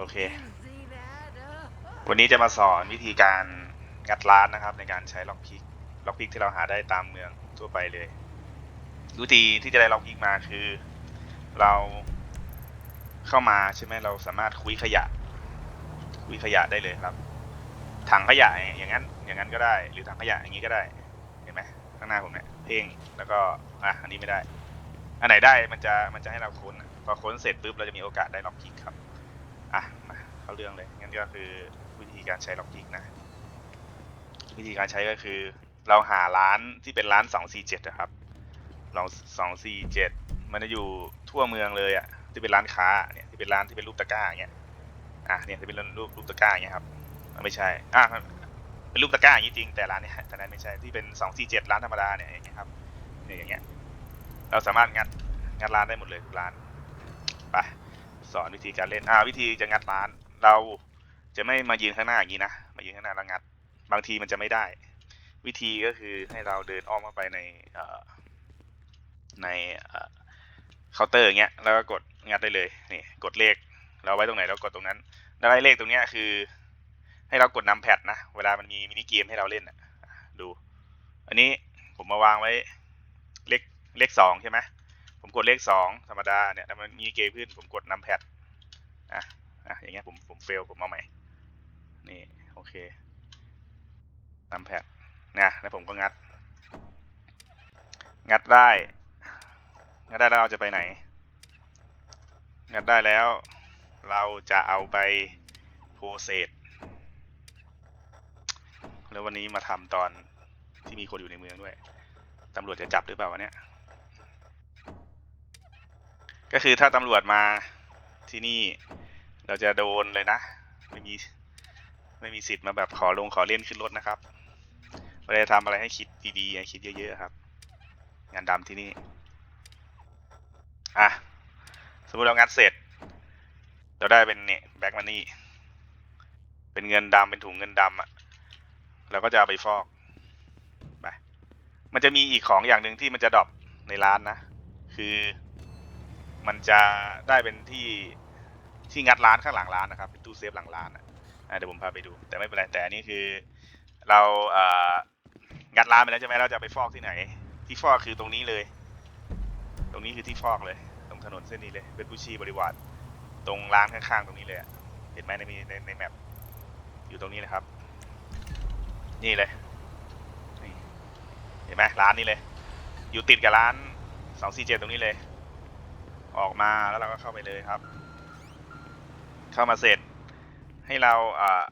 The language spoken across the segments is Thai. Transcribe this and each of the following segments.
โอเค วันนี้จะมาสอนวิธีการงัดร้านนะครับ ในการใช้ล็อกพิก ล็อกพิกที่เราหาได้ตามเมืองทั่วไปเลย วิธีที่จะได้ล็อกพิกมาคือ เราเข้ามาใช่ไหมเราสามารถคุยขยะ คุยขยะได้เลยครับ ถังขยะอย่างนั้น อย่างนั้นก็ได้ หรือถังขยะอย่างนี้ก็ได้ เห็นไหมข้างหน้าผมเนี่ย เพ่ง แล้วก็อะอันนี้ไม่ได้ อันไหนได้มันจะมันจะให้เราค้นพอค้นเสร็จปุ๊บเราจะมีโอกาสได้ล็อกพิกครับ อะมาเข้าเรื่องเลยงั้นก็คือวิธีการใช้ล็อกพิกนะ วิธีการใช้ก็คือ เราหาร้านที่เป็นร้าน 247นะครับลอง247 มันจะอยู่ทั่วเมืองเลยอะที่เป็นร้านค้าเนี่ยที่เป็นร้านที่เป็นรูปตะกร้าเงี้ยอะเนี่ยที่เป็นรูปรูปตะกร้าเงี้ยครับมันไม่ใช่อะเป็นรูปตะกร้าอย่างนี้จริงแต่ร้านเนี้ยแต่นั้นไม่ใช่ที่เป็น 247 ร้านธรรมดาเนี่ยอย่างเงี้ยครับเนี่ยอย่างเงี้ยเราสามารถงัดงัดร้านได้หมดเลยทุกร้านไป สอนวิธีการเล่นอ่าวิธีจะงัดร้าน เราจะไม่มายืนข้างหน้าอย่างนี้นะมายืนข้างหน้าแล้วงัด บางทีมันจะไม่ได้ วิธีก็คือให้เราเดินอ้อมเข้าไปในเอ่อในเอ่อเคาน์เตอร์อย่างเงี้ยแล้วก็กดงัดได้เลยนี่กดเลขเราไว้ตรงไหนเรากดตรงนั้นไอ้เลขตรงเนี้ยคือ ให้เรากดนำแพดนะเวลามันมีมินิเกมให้เราเล่นอะดู อันนี้ผมมาวางไว้เลขเลขสองใช่ไหม ผมกดเลขสองธรรมดาเนี่ยแล้วมันมีเกมขึ้นผมกดนำแพดอะอะอย่างเงี้ยผมผมเฟลผมเอาใหม่ นี่โอเคนำแพดนะแล้วผมก็งัด งัดได้ งัดได้แล้วเราจะไปไหน งัดได้แล้ว เราจะเอาไปโพเซสแล้ววันนี้มาทำตอนที่มีคนอยู่ในเมืองด้วยตำรวจจะจับหรือเปล่าวะเนี่ย ก็คือถ้าตำรวจมาที่นี่เราจะโดนเลยนะ ไม่มีไม่มีสิทธิ์มาแบบขอลงขอเล่นขึ้นรถนะครับเราจะทำอะไรให้คิดดีๆให้คิดเยอะๆครับ งานดำที่นี่อะสมมติเรางัดเสร็จ เราได้เป็นเนี่ยแบ็กมันนี่เป็นเงินดำเป็นถุงเงินดำอะ่ะเราก็จะเอาไปฟอกไปมันจะมีอีกของอย่างหนึ่งที่มันจะดรอปในร้านนะ คือ มันจะได้เป็นที่ที่งัดร้านข้างหลังร้านนะครับเป็นตู้เซฟหลังร้านอะอะเดี๋ยวผมพาไปดู แต่ไม่เป็นไรแต่อันนี้คือ เราเอ่องัดร้านไปแล้วใช่ไหมเราจะไปฟอกที่ไหน ที่ฟอกคือตรงนี้เลย ตรงนี้คือที่ฟอกเลย ตรงถนนเส้นนี้เลย เป็นผู้ชีบริวารตรงร้านข้างๆตรงนี้เลยอะเห็นไหมในในในแมปอยู่ตรงนี้นะครับ นี่เลยนี่เห็นไหมร้านนี้เลย อยู่ติดกับร้านสองสี่เจ็ดตรงนี้เลย ออกมาแล้วเราก็เข้าไปเลยครับ เข้ามาเสร็จ ให้เราอ่า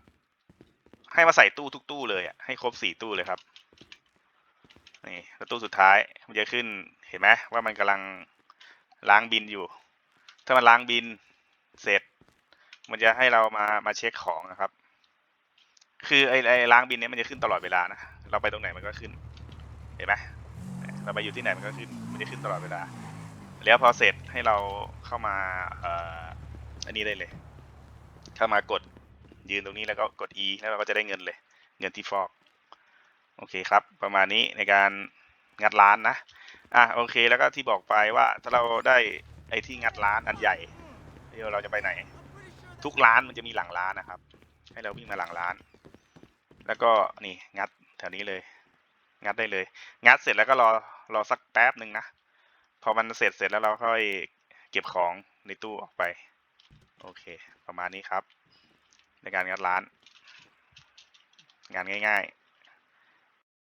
ให้มาใส่ตู้ทุกตู้เลยอะให้ครบสี่ตู้เลยครับนี่แล้วตู้สุดท้ายมันจะขึ้นเห็นไหมว่ามันกำลังล้างบินอยู่ ถ้ามันล้างบินเสร็จ มันจะให้เรามามาเช็คของนะครับ คือไอ้ไอ้ล้างบินเนี้ยมันจะขึ้นตลอดเวลานะเราไปตรงไหนมันก็ขึ้น เห็นไหมเราไปอยู่ที่ไหนมันก็ขึ้นมันจะขึ้นตลอดเวลา แล้วพอเสร็จให้เราเข้ามาอันนี้ได้เลย เข้ามากดยืนตรงนี้แล้วก็กด E แล้วเราก็จะได้เงินเลย เงินที่ฟอก โอเคครับ ประมาณนี้ในการงัดร้านนะ อะโอเค แล้วก็ที่บอกไปว่าถ้าเราได้ไอ้ที่งัดร้านอันใหญ่เดี๋ยวเราจะไปไหน ทุกร้านมันจะมีหลังร้านนะครับ ให้เราวิ่งมาหลังร้าน แล้วก็นี่งัดแถวนี้เลย งัดได้เลย งัดเสร็จแล้วก็รอรอสักแป๊บหนึ่งนะ อมันเสร็จเสร็จแล้วเราค่อยเก็บของในตู้ออกไป โอเค ประมาณนี้ครับ ในการงัดร้าน งานง่าย ๆ